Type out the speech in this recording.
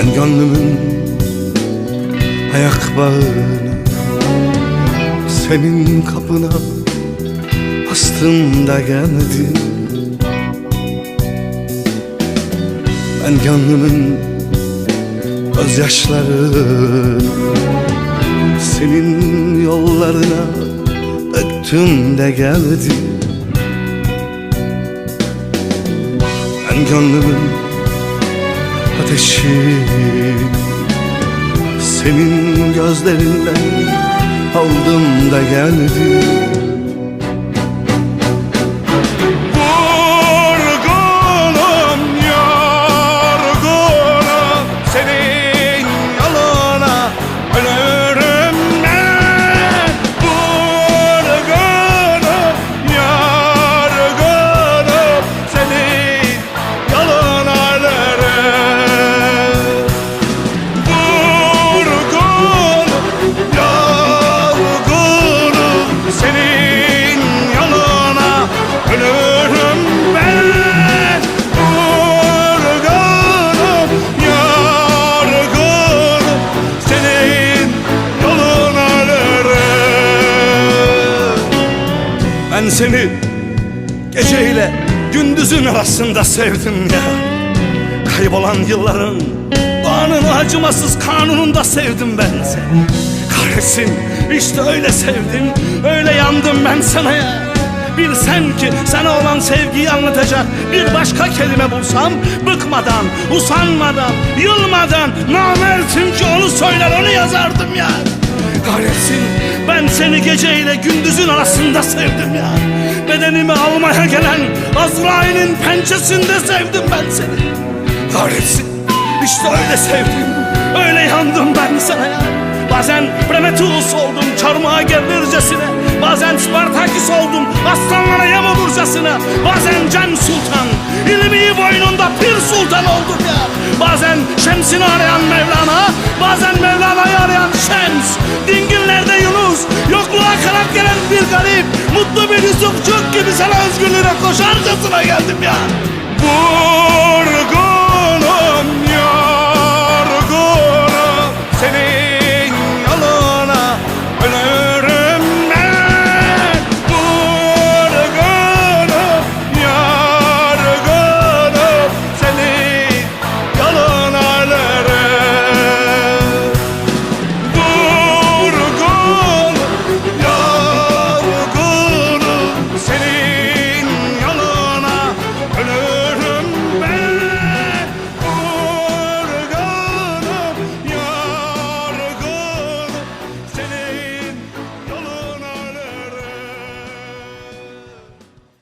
Ben gönlümün ayak bağını Senin kapına bastım da geldin Ben gönlümün gözyaşlarını Senin yollarına döktüm de geldim Ben gönlümün ateşi Senin gözlerinden aldım da geldim Senin yoluna ölürüm ben. Vurgunum, yorgunum Senin yoluna ölürüm. Ben seni geceyle gündüzün arasında sevdim ya. Kaybolan yılların Doğanın acımasız kanununda sevdim ben seni Kahretsin işte öyle sevdim Öyle yandım ben sana ya. Bilsen ki sana olan sevgiyi anlatacak bir başka kelime bulsam Bıkmadan, usanmadan, yılmadan Namertim ki onu söyler onu yazardım ya. Kahretsin ben seni geceyle gündüzün arasında sevdim ya. Bedenimi almaya gelen Azrail'in pençesinde sevdim ben seni. Kahretsin işte öyle sevdim Öyle yandım ben sana ya Bazen Prometheus oldum çarmıha gerilircesine. Bazen Spartaküs oldum aslanlara yem olurcasına Bazen Can Sultan ilmiyi boynunda Pir Sultan oldum ya. Bazen Şems'ini arayan Mevlana Bazen Mevlana'yı arayan Şems. Dingillerde Yunus Yokluğa kanat gelen bir garip Mutlu bir Yusufçuk gibi sana özgürlüğüne koşarcasına geldim ya. Vur